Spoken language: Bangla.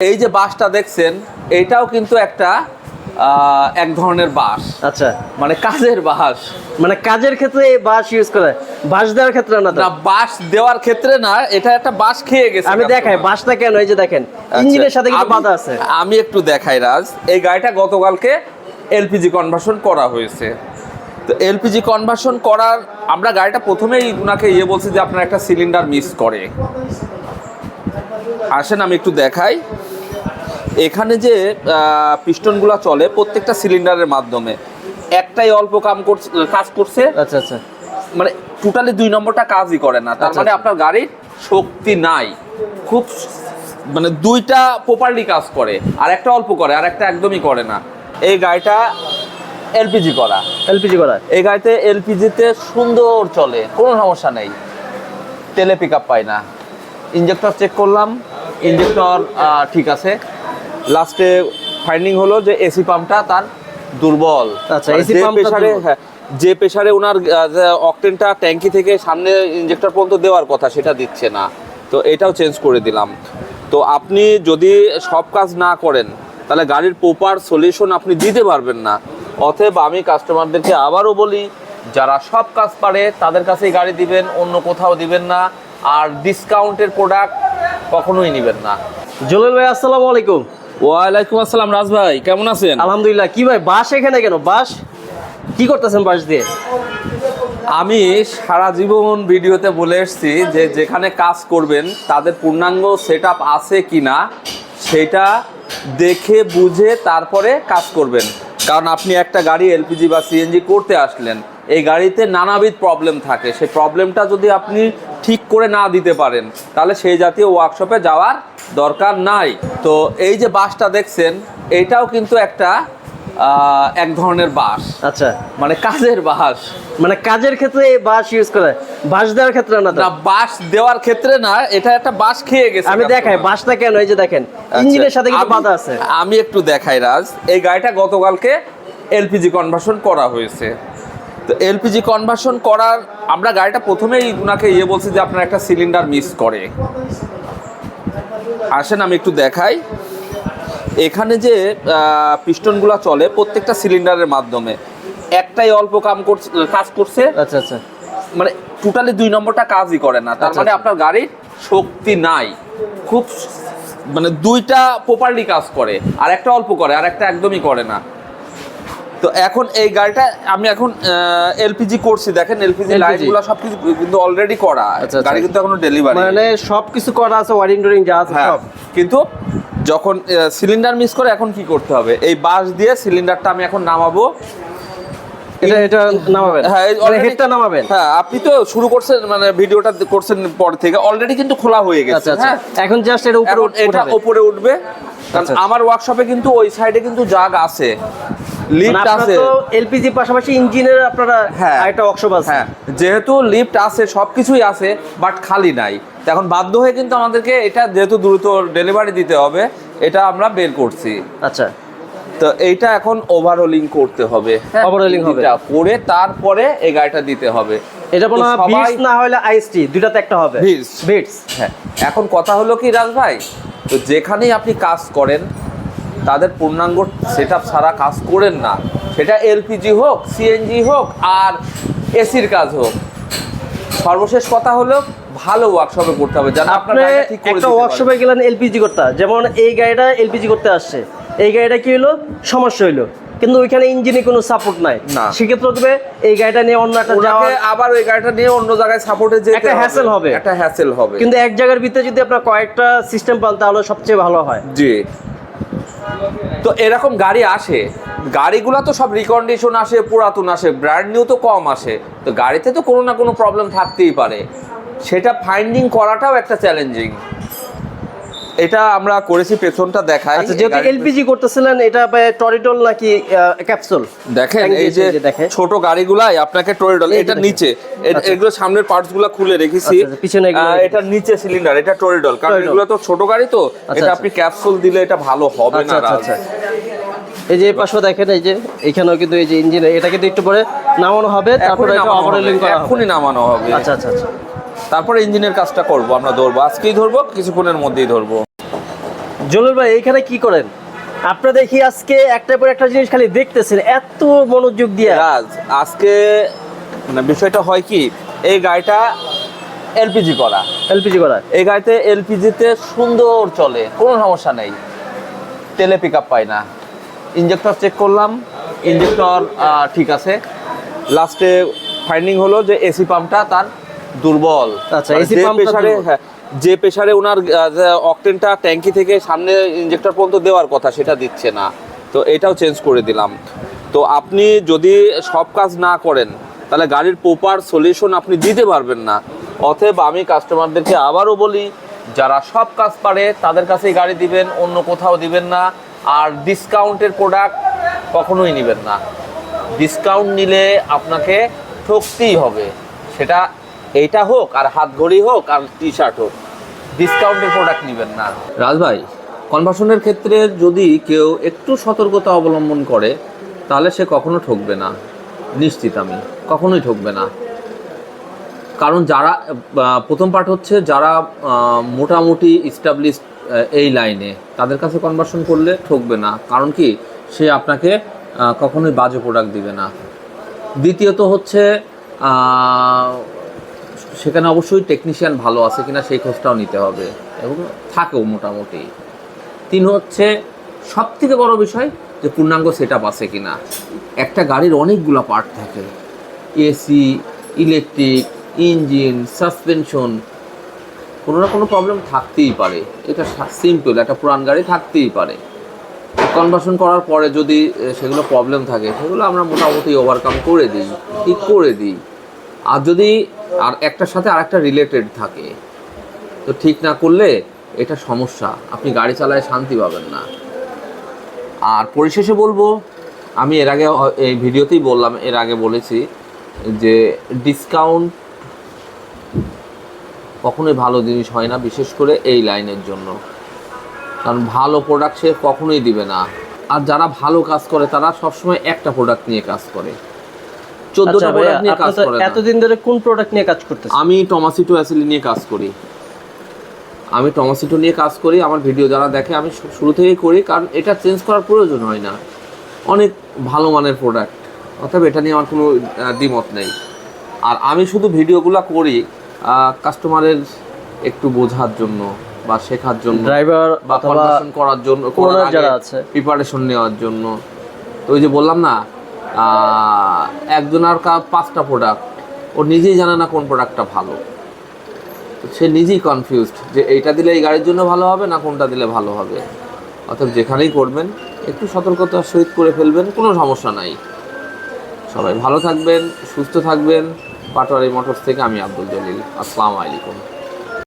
এই যে বাসটা দেখছেন এইটাও কিন্তু একটা এক ধরনের বাস। আচ্ছা। মানে কাজের বাস। মানে কাজের ক্ষেত্রে এই বাঁশ ইউজ করে বাঁশ দেওয়ার ক্ষেত্রে না না বাস দেওয়ার ক্ষেত্রে না এটা একটা বাস খেয়ে গেছে আমি দেখাই বাঁশটা কেন? এই যে দেখেন আচ্ছা, ইঞ্জিনের সাথে কিন্তু বাধা আছে। আমি একটু দেখাই রাজ। এই গাড়িটা গতকালকে এলপিজি কনভার্সন করা হয়েছে। তো এলপিজি কনভার্সন করার আমরা গাড়িটা প্রথমেই উনাকে ইয়ে বলছি যে আপনার একটা সিলিন্ডার মিস করে। আসেন আমি একটু দেখাই। এখানে যে পিস্টনগুলো চলে প্রত্যেকটা সিলিন্ডারের মাধ্যমে একটাই অল্প কাম করছে কাজ করছে। আচ্ছা আচ্ছা। মানে টোটালি দুই নম্বরটা কাজই করে না। তার আচ্ছা, মানে আচ্ছা। আপনার গাড়ির শক্তি নাই। খুব মানে দুইটা প্রপারলি কাজ করে আর একটা অল্প করে আর একটা একদমই করে না। এই গাড়িটা এলপিজি করা। এলপিজি করা। এই গাড়িতে এলপিজিতে সুন্দর চলে কোনো সমস্যা নেই। তেলে পিক আপ পায় না। ইঞ্জেক্টর চেক করলাম ইঞ্জেক্টর ঠিক আছে। লাস্টে ফাইন্ডিং হলো যে এসি পাম্পটা তার দুর্বল। আচ্ছা, মানে পাম্পটা প্রেসারে হ্যাঁ যে প্রেসারে ওনার অকটেনটা ট্যাঙ্কি থেকে সামনে ইঞ্জেক্টর পর্যন্ত দেওয়ার কথা সেটা দিচ্ছে না। তো এটাও চেঞ্জ করে দিলাম। তো আপনি যদি সব কাজ না করেন তাহলে গাড়ির প্রপার সলিউশন আপনি দিতে পারবেন না। অতএব আমি কাস্টমারদেরকে আবারও বলি যারা সব কাজ পারে তাদের কাছেই গাড়ি দিবেন অন্য কোথাও দিবেন না। আর ডিসকাউন্টের প্রোডাক্ট কখনোই নেবেন না। জলিল ভাই আসসালামু আলাইকুম। ওয়ালাইকুম আসসালাম রাজ ভাই কেমন আছেন? আলহামদুলিল্লাহ কি ভাই বাঁশ এখানে কেন? বাঁশ কি করতেছেন বাঁশ দিয়ে? আমি সারা জীবন ভিডিওতে বলে এসেছি যে যেখানে কাজ করবেন তাদের পূর্ণাঙ্গ সেট আছে কি না সেটা দেখে বুঝে তারপরে কাজ করবেন। কারণ আপনি একটা গাড়ি এলপিজি বা সিএনজি করতে আসলেন এই গাড়িতে নানাবিধ প্রবলেম থাকে। সেই প্রবলেমটা যদি আপনি ঠিক করে না দিতে পারেন তাহলে সেই জাতীয় ওয়ার্কশপে যাওয়ার দরকার নাই। তো এই যে বাসটা দেখছেন এটাও কিন্তু একটা এক ধরনের বাস। আচ্ছা। মানে কাজের বাস। মানে কাজের ক্ষেত্রে এই বাঁশ ইউজ করে বাঁশ দেওয়ার ক্ষেত্রে না না বাস দেওয়ার ক্ষেত্রে না এটা একটা বাস খেয়ে গেছে আমি দেখাই বাঁশটা কেন? এই যে দেখেন আচ্ছা, ইঞ্জিনের সাথে কিন্তু বাধা আছে। আমি একটু দেখাই রাজ। এই গাড়িটা গতকালকে এলপিজি কনভার্সন করা হয়েছে। এলপিজি কনভার্সন করার আমরা গাড়িটা প্রথমেই ওনাকে ইয়ে বলছি যে আপনার একটা সিলিন্ডার মিস করে। আসেন আমি একটু দেখাই। এখানে যে পিস্টনগুলো চলে প্রত্যেকটা সিলিন্ডারের মাধ্যমে। একটাই অল্প কাম করছে কাজ করছে। আচ্ছা আচ্ছা। মানে টোটালি দুই নম্বরটা কাজই করে না। তার আচ্ছা, মানে আচ্ছা। আপনার গাড়ির শক্তি নাই। খুব মানে দুইটা প্রপারলি কাজ করে। আর একটা অল্প করে আর একটা একদমই করে না। তো এখন এই গাড়িটা আমি এখন এলপিজি করছি দেখেন এলপিজি LPG লাইনগুলো সবকিছু কিন্তু অলরেডি করা। আচ্ছা, আচ্ছা। গাড়ি কিন্তু এখনও ডেলিভারি মানে সবকিছু করা আছে ওয়ারিং টোরিং যা আছে হ্যাঁ সব। কিন্তু যখন সিলিন্ডার মিস করে এখন কি করতে হবে? এই বাস দিয়ে সিলিন্ডারটা আমি এখন নামাবো। এটা এটা নামাবেন? হ্যাঁ এই মানে হেডটা নামাবেন? হ্যাঁ আপনি তো শুরু করছেন মানে ভিডিওটা করছেন পর থেকে অলরেডি কিন্তু খোলা হয়ে গেছে। আচ্ছা হ্যাঁ। এখন জাস্ট এটা উপরে এটা। উপরে উঠবে। কারণ। আমার ওয়ার্কশপে কিন্তু ওই সাইডে কিন্তু জাগ আছে। লিফট আছে। তো এলপিজি পাশাপাশি ইঞ্জিনের আপনারা হ্যাঁ। একটা ওয়ার্কশপ আছে। হ্যাঁ যেহেতু লিফট আছে সবকিছুই আছে বাট খালি নাই। এখন বাধ্য হয়ে কিন্তু আমাদেরকে এটা যেহেতু দ্রুত ডেলিভারি দিতে হবে এটা আমরা বের করছি। আচ্ছা। তো এইটা এখন ওভারহোলিং করতে হবে। হ্যাঁ, Overhauling হবে। করে তারপরে এই গাড়িটা দিতে হবে। এটা তো বিটস না হলে আইএসটি দুটাতে একটা হবে। Beats। বিটস হ্যাঁ এখন কথা হলো কি রাজ ভাই? তো যেখানেই আপনি কাজ করেন তাদের পূর্ণাঙ্গ সেট সারা কাজ করেন না। সেটা এলপিজি হোক সিএনজি হোক আর এসির কাজ হোক। সর্বশেষ কথা হলো ভালো ওয়ার্কশপে করতে হবে। যেন আপনার আপনি ঠিক করে একটা। ওয়ার্কশপে গেলেন এলপিজি করতে। যেমন এই গাড়িটা এলপিজি করতে আসছে। এই গাড়িটা কি হলো সমস্যা হইল। কিন্তু ওইখানে ইঞ্জিনে কোনো সাপোর্ট নাই। না। সেক্ষেত্রে হবে এই গাড়িটা নিয়ে অন্য একটা যাওয়া আবার ওই গাড়িটা নিয়ে অন্য জায়গায় সাপোর্টে যেতে একটা হ্যাসেল হবে। একটা হ্যাসেল হবে। কিন্তু এক জায়গার ভিতরে যদি আপনার কয়েকটা সিস্টেম পান তাহলে সবচেয়ে ভালো হয়। জি। তো এরকম গাড়ি আসে, গাড়িগুলো তো সব রিকন্ডিশন আসে, পুরাতন আসে ব্র্যান্ড নিউ তো কম আসে, তো গাড়িতে তো কোনো না কোনো প্রবলেম থাকতেই পারে। সেটা ফাইন্ডিং করাটাও একটা চ্যালেঞ্জিং এটা আমরা করেছি পেছনটা দেখাই। আচ্ছা যেহেতু এলপিজি করতেছিলেন এটা টরিডল নাকি ক্যাপসুল? দেখেন এই যে ছোট গাড়িগুলাই আপনাকে টরিডল এটা নিচে। আচ্ছা। এগুলো সামনের পার্টসগুলো খুলে রেখেছি। আচ্ছা, আচ্ছা, পিছনে এটা নিচে সিলিন্ডার এটা টরিডল। কারণ এগুলো তো ছোট গাড়ি তো এটা। আপনি ক্যাপসুল দিলে এটা ভালো হবে না আচ্ছা এই যে পাশে দেখেন এই যে এখানেও কিন্তু এই যে ইঞ্জিন এটা কিন্তু একটু পরে নামানো হবে তারপরে এটা হবে, করা হবে। এখনই নামানো হবে। আচ্ছা আচ্ছা আচ্ছা। তারপরে ইঞ্জিনের কাজটা করব আমরা ধরবো। আজকেই ধরবো কিছুক্ষণের মধ্যেই ধরবো। জলিল ভাই এইখানে কি করেন? আপনারা দেখি আজকে একটা পর একটা জিনিস খালি দেখতেছেন এত মনোযোগ দিয়ে। রাজ আজকে মানে বিষয়টা হয় কি এই গাড়িটা এলপিজি করা। এলপিজি করা। এই গাড়িতে এলপিজিতে সুন্দর চলে কোনো সমস্যা নেই। তেলে পিক আপ পায় না। ইঞ্জেক্টর চেক করলাম ইঞ্জেক্টর ঠিক আছে। লাস্টে ফাইন্ডিং হলো যে এসি পাম্পটা তার দুর্বল। আচ্ছা, মানে প্রেসারে হ্যাঁ যে প্রেসারে ওনার অকটেনটা ট্যাঙ্কি থেকে সামনে ইঞ্জেক্টর পর্যন্ত দেওয়ার কথা সেটা দিচ্ছে না। তো এটাও চেঞ্জ করে দিলাম। তো আপনি যদি সব কাজ না করেন তাহলে গাড়ির প্রপার সলিউশন আপনি দিতে পারবেন না। অতএব আমি কাস্টমারদেরকে আবারও বলি যারা সব কাজ পারে তাদের কাছেই গাড়ি দিবেন অন্য কোথাও দিবেন না। আর ডিসকাউন্টের প্রোডাক্ট কখনোই নেবেন না। ডিসকাউন্ট নিলে আপনাকে ঠকতেই হবে। সেটা এইটা হোক, আর হাত ঘড়ি হোক, আর টি শার্ট হোক ডিসকাউন্টের প্রোডাক্ট নেবেন না। রাজ ভাই কনভার্সনের ক্ষেত্রে যদি কেউ একটু সতর্কতা অবলম্বন করে, তাহলে সে কখনো ঠকবে না। নিশ্চিত আমি, কখনোই ঠকবে না। কারণ যারা প্রথম পার্ট হচ্ছে যারা মোটামুটি ইস্টাবলিশ এই লাইনে তাদের কাছে কনভার্সন করলে ঠকবে না। কারণ কি? সে আপনাকে কখনোই বাজে প্রোডাক্ট দিবে না। দ্বিতীয়ত হচ্ছে সেখানে অবশ্যই টেকনিশিয়ান ভালো আছে কিনা সেই খোঁজটাও নিতে হবে এবং থাকেও মোটামুটি। তিন হচ্ছে সব থেকে বড় বিষয় যে পূর্ণাঙ্গ সেট আপ আছে কিনা। একটা গাড়ির অনেকগুলো পার্ট থাকে। এসি ইলেকট্রিক ইঞ্জিন সাসপেনশন কোনো না কোনো প্রবলেম থাকতেই পারে। এটা সিম্পল একটা পুরান গাড়ি থাকতেই পারে। কনভার্সন করার পরে যদি সেগুলো প্রবলেম থাকে, সেগুলো আমরা মোটামুটি ওভারকাম করে দিই, ঠিক করে দিই। আর যদি আর একটার সাথে আর একটা রিলেটেড থাকে, তো ঠিক না করলে এটা সমস্যা। আপনি গাড়ি চালায় শান্তি পাবেন না। আর পরিশেষে বলব, আমি এর আগে এই ভিডিওতেই বললাম, এর আগে বলেছি যে ডিসকাউন্ট কখনোই ভালো জিনিস হয় না, বিশেষ করে এই লাইনের জন্য। কারণ ভালো প্রোডাক্ট সে কখনোই দিবে না। আর যারা ভালো কাজ করে, তারা সবসময় একটা প্রোডাক্ট নিয়ে কাজ করে। আচ্ছা চোদ্দটা ভাইয়া প্রোডাক্ট নিয়ে কাজ তো করে না। এতদিন ধরে কোন প্রোডাক্ট নিয়ে কাজ করতেছেন? আমি টমাসিটো অ্যাসিলি নিয়ে কাজ করি। আমি টমাসিটো নিয়ে কাজ করি আমার ভিডিও যারা দেখে আমি শুরু থেকেই করি কারণ এটা চেঞ্জ করার প্রয়োজন হয় না। অনেক ভালো মানের প্রোডাক্ট অতএব এটা নিয়ে আমার কোনো দ্বিমত নেই। আর আমি শুধু ভিডিওগুলো করি কাস্টমারের একটু বোঝার জন্য বা শেখার জন্য ড্রাইভার বা করার জন্য যারা আছে। প্রিপারেশন নেওয়ার জন্য। তো ওই যে বললাম না একজনের কা- পাঁচটা প্রোডাক্ট ও নিজেই জানে না কোন প্রোডাক্টটা ভালো। সে নিজেই কনফিউজড যে এইটা দিলে এই গাড়ির জন্য ভালো হবে না কোনটা দিলে ভালো হবে। অর্থাৎ যেখানেই করবেন, একটু সতর্কতার সহিত করে ফেলবেন, কোনো সমস্যা নাই। সবাই ভালো থাকবেন, সুস্থ থাকবেন। পাটোয়ারি মোটরস থেকে আমি আব্দুল জলিল। আসসালামু আলাইকুম।